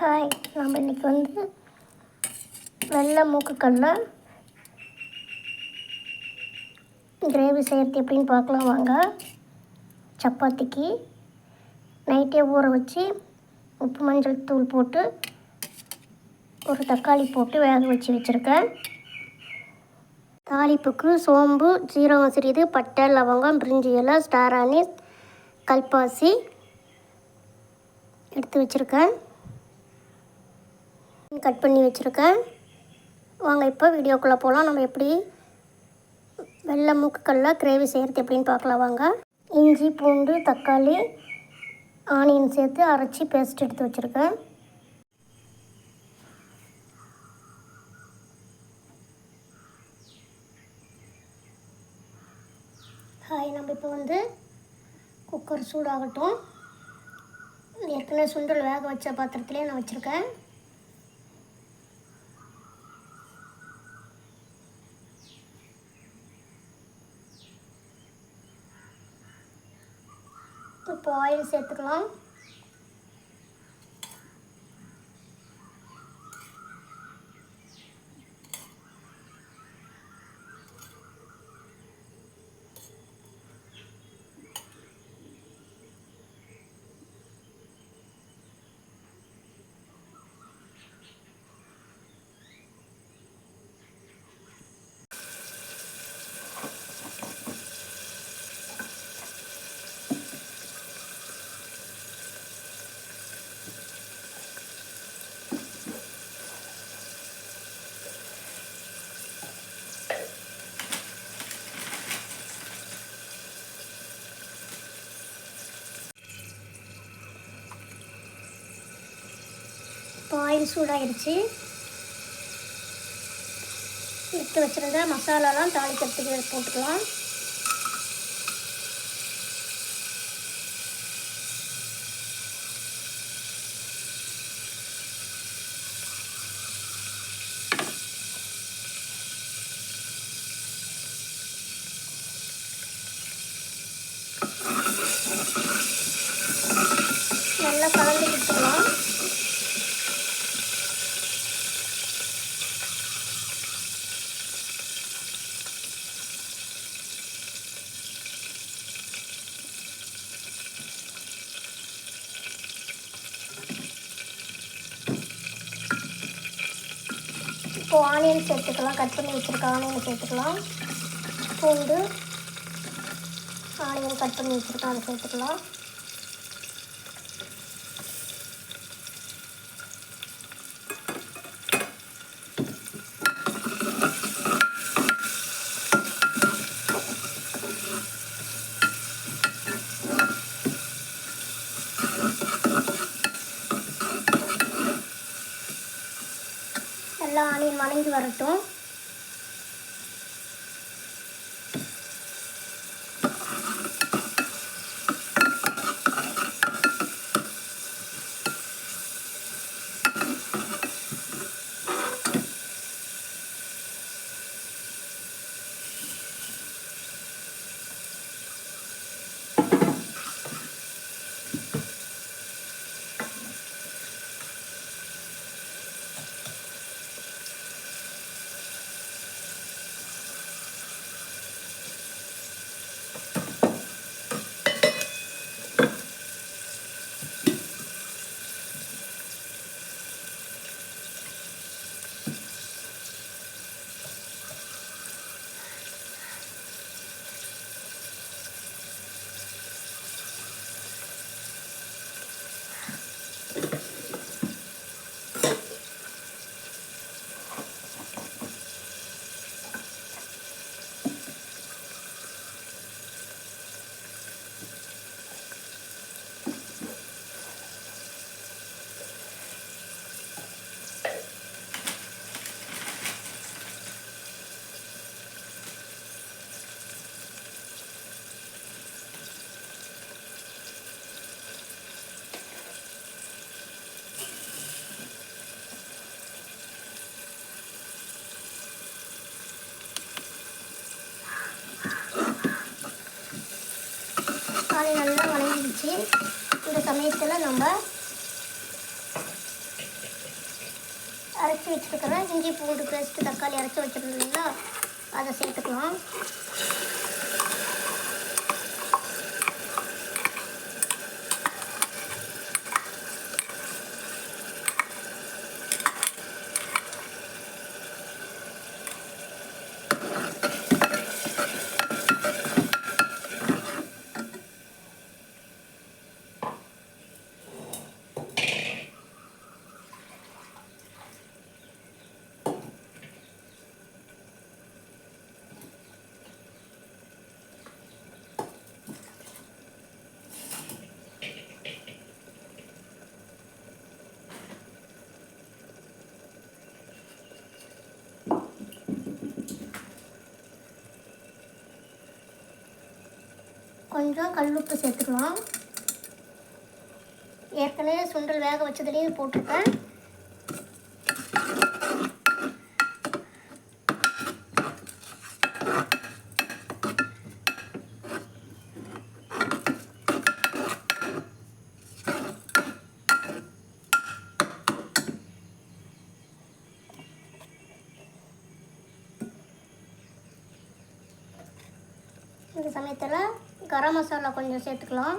Hi நம்ம இன்றைக்கி வந்து வெள்ளை மூக்குக்கல்ல கிரேவி செய்கிறது எப்படின்னு பார்க்கலாம் வாங்க. சப்பாத்திக்கு நைட்டே ஊற வச்சு உப்பு மஞ்சள் தூள் போட்டு ஒரு தக்காளி போட்டு வேக வச்சு வச்சுருக்கேன். தாளிப்புக்கு சோம்பு ஜீரகம் சிறிது பட்டை லவங்கம் பிரிஞ்சி இலை ஸ்டார் அனீஸ் கல்பாசி எடுத்து வச்சுருக்கேன். கட் பண்ணி வச்சுருக்கேன். வாங்க இப்போ வீடியோக்குள்ளே போகலாம். நம்ம எப்படி வெள்ளை மூக்குக்கல்ல கிரேவி செய்கிறது எப்படின்னு பார்க்கலாம். வாங்க. இஞ்சி பூண்டு தக்காளி ஆனியன் சேர்த்து அரைச்சி பேஸ்ட் எடுத்து வச்சுருக்கேன். ஹாய் நம்ம இப்போ வந்து குக்கர் சூடாகட்டும். ஏற்கனவே சுண்டல் வேக வச்ச பாத்திரத்துலேயே நான் வச்சுருக்கேன். இப்போ ஆயில் சேர்த்துக்கலாம். இப்போ சூடாகிடுச்சு எடுத்து வச்சுருந்த மசாலாலாம் தாளிக்கிறதுக்கு போட்டுக்கலாம் நல்லா கலந்து விட்டுக்கலாம் சேர்த்துக்கலாம் கட் பண்ணி வச்சுருக்க ஆனியன் சேர்த்துக்கலாம். பூண்டு ஆனியன் கட் பண்ணி வச்சுருக்கோம் அதை சேர்த்துக்கலாம் நல்லா ஆனியன் வரட்டும். சமயத்தில் நம்ம அரைச்சி வச்சுருக்கிறோம் இஞ்சி பூண்டு பேஸ்ட்டு தக்காளி அரைச்சி வச்சுருந்தோம் அதை சேர்த்துக்கலாம். கொஞ்சம் கல்லுப்பு சேர்த்துக்கலாம். ஏற்கனவே சுண்டல் வேக வச்சதுலேயும் போட்டிருக்கேன். இந்த சமயத்தில் கரம் மசாலா கொஞ்சம் சேர்த்துக்கலாம்.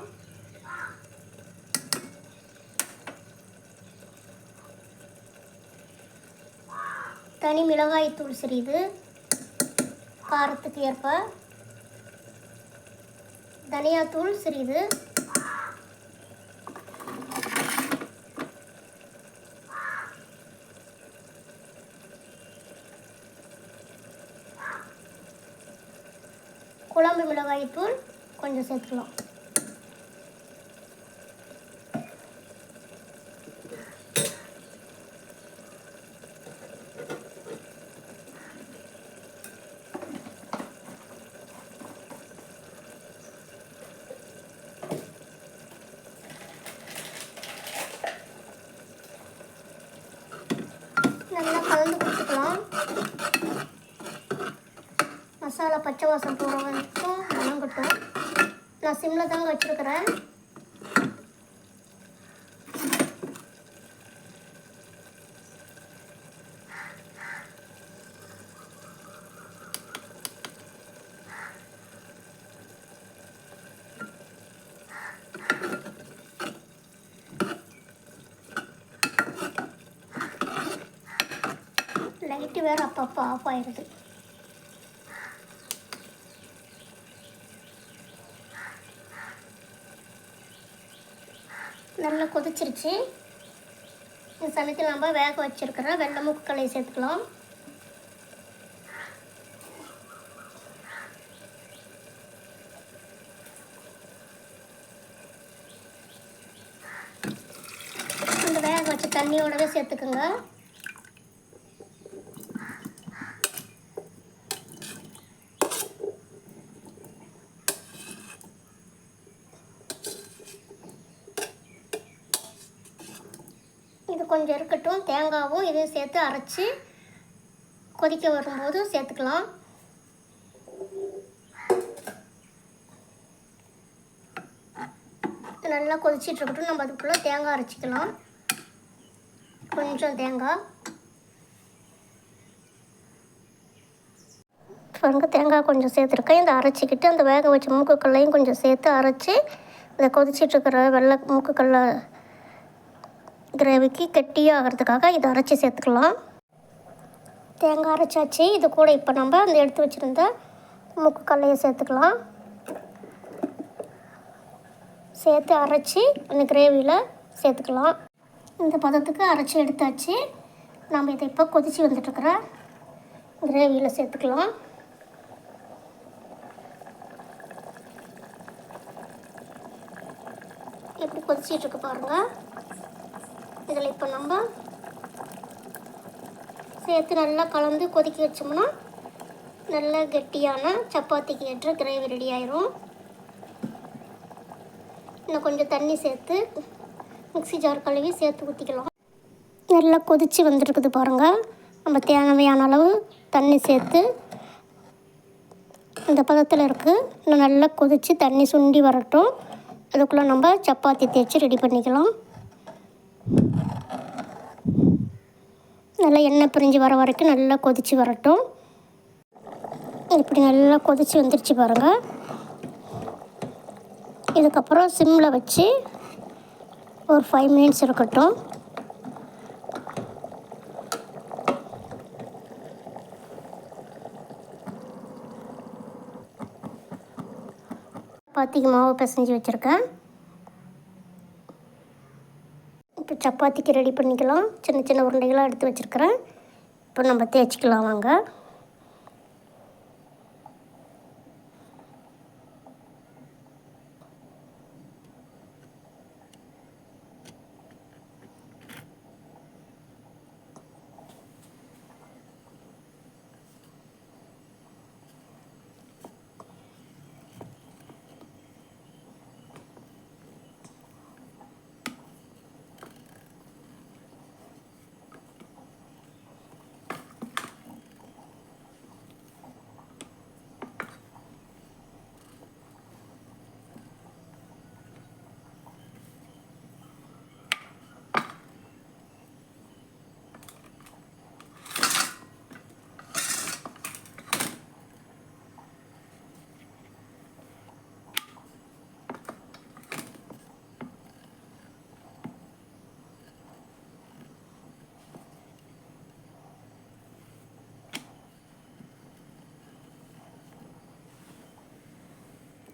தனி மிளகாய் தூள் சிறிது. காரத்துக்கு ஏற்ப தனியாத்தூள் சிறிது. குழம்பு மிளகாய் தூள் கொஞ்சம் சேர்த்துக்கலாம் நல்லா கலந்து கொடுத்துக்கலாம் மசாலா பச்சை வாசம் போகிற வரைக்கும் வணங்கட்டும் நான் சிம்மில் தாங்க வச்சுருக்கிறேன். லைட்டு வேறு அப்பப்போ ஆஃப் ஆயிடுது நல்லா கொதிச்சிருச்சு. இந்த சமயத்தில் நம்ம வேக வச்சிருக்கிற வெள்ளை கலையை சேர்த்துக்கலாம். இந்த வேக வச்ச தண்ணியோடவே சேர்த்துக்குங்க. இது கொஞ்சம் இருக்கட்டும். தேங்காவும் இதையும் சேர்த்து அரைச்சி கொதிக்க வரும்போது சேர்த்துக்கலாம். இது நல்லா கொதிச்சிட்டு இருக்கட்டும். நம்ம அதுக்குள்ளே தேங்காய் அரைச்சிக்கலாம். கொஞ்சம் தேங்காய். பாருங்க தேங்காய் கொஞ்சம் சேர்த்துருக்கேன். இதை அரைச்சிக்கிட்டு அந்த வேக வச்ச மூக்குக்கல்லையும் கொஞ்சம் சேர்த்து அரைச்சி இதை கொதிச்சிட்ருக்கிற வெள்ளை மூக்குக்கல்லை கிரேவிக்கு கெட்டியாகிறதுக்காக இதை அரைச்சி சேர்த்துக்கலாம். தேங்காய் அரைச்சாச்சு. இது கூட இப்போ நம்ம அந்த எடுத்து வச்சுருந்த முக்கு கடலையை சேர்த்துக்கலாம். சேர்த்து அரைச்சி அந்த கிரேவியில் சேர்த்துக்கலாம். இந்த பதத்துக்கு அரைச்சி எடுத்தாச்சு. நம்ம இதை இப்போ கொதித்து வந்துட்டுருக்குற கிரேவியில் சேர்த்துக்கலாம். எப்படி கொதிச்சிட்ருக்கு பாருங்கள் இதில் இப்போ நம்ம சேர்த்து நல்லா கலந்து கொதிக்க வச்சோம்னா நல்ல கெட்டியான சப்பாத்திக்கு ஏற்ற கிரேவி ரெடி ஆயிரும். இன்னும் கொஞ்சம் தண்ணி சேர்த்து மிக்ஸி ஜார் கழுவி சேர்த்து ஊற்றிக்கலாம் நல்லா கொதித்து வந்துருக்குது பாருங்கள் நம்ம தேவையான அளவு தண்ணி சேர்த்து இந்த பதத்தில் இருக்குது இன்னும் நல்லா கொதித்து தண்ணி சுண்டி வரட்டும். அதுக்குள்ளே நம்ம சப்பாத்தி தேய்ச்சி ரெடி பண்ணிக்கலாம். நல்லா எண்ணெய் பிரிஞ்சு வர வரைக்கும் நல்லா கொதித்து வரட்டும். இப்படி நல்லா கொதித்து வந்துருச்சு பாருங்கள் இதுக்கப்புறம் சிம்மில் வச்சு ஒரு ஃபைவ் மினிட்ஸ் இருக்கட்டும். பாத்திக்கு மாவு பிசைஞ்சு வச்சுருக்கேன் இப்போ சப்பாத்திக்கு ரெடி பண்ணிக்கலாம். சின்ன சின்ன உருண்டைகளாக எடுத்து வச்சுருக்கிறேன். இப்போ நம்ம தேய்ச்சிக்கலாம் வாங்க.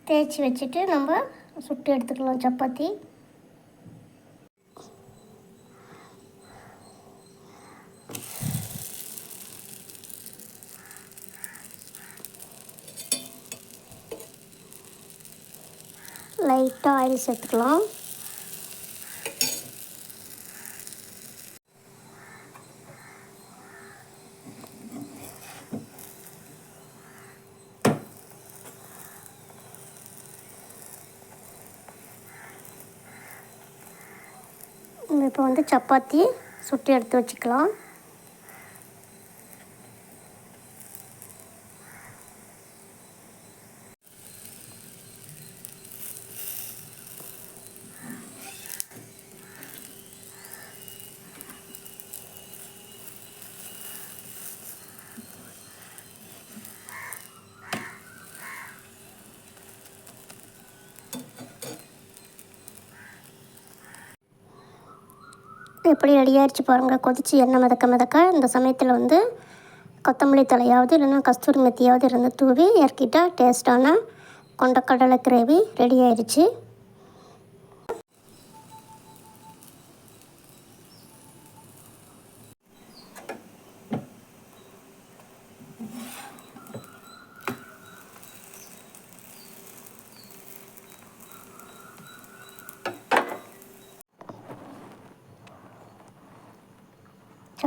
தேய்ச்சி வச்சுட்டு நம்ம சுட்டு எடுத்துக்கலாம் சப்பாத்தி. லைட்டாக ஆயில் சேர்த்துக்கலாம் நம்ம இப்போ வந்து சப்பாத்தி சுட்டு எடுத்து வச்சுக்கலாம். எப்படி ரெடியாகிடுச்சு பாருங்கள் கொதிச்சு எண்ணெய் மிதக்க மிதக்க இந்த சமயத்தில் வந்து கொத்தமல்லி தலையாவது இல்லைன்னா கஸ்தூரி மெத்தியாவது இருந்து தூவி இறக்கிட்டால் டேஸ்ட்டான கொண்டக்கடலை கிரேவி ரெடி ஆயிடுச்சு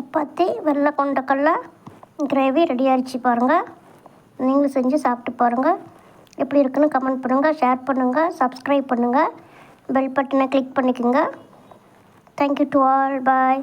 சப்பாத்தி வெள்ளை கொண்டக்கடலை கிரேவி ரெடி ஆகிடுச்சு பாருங்கள் நீங்களும் செஞ்சு சாப்பிட்டு பாருங்கள் எப்படி இருக்குன்னு கமெண்ட் பண்ணுங்கள் ஷேர் பண்ணுங்கள் சப்ஸ்கிரைப் பண்ணுங்கள் பெல் பட்டனை கிளிக் பண்ணிக்கோங்க. Thank you to all bye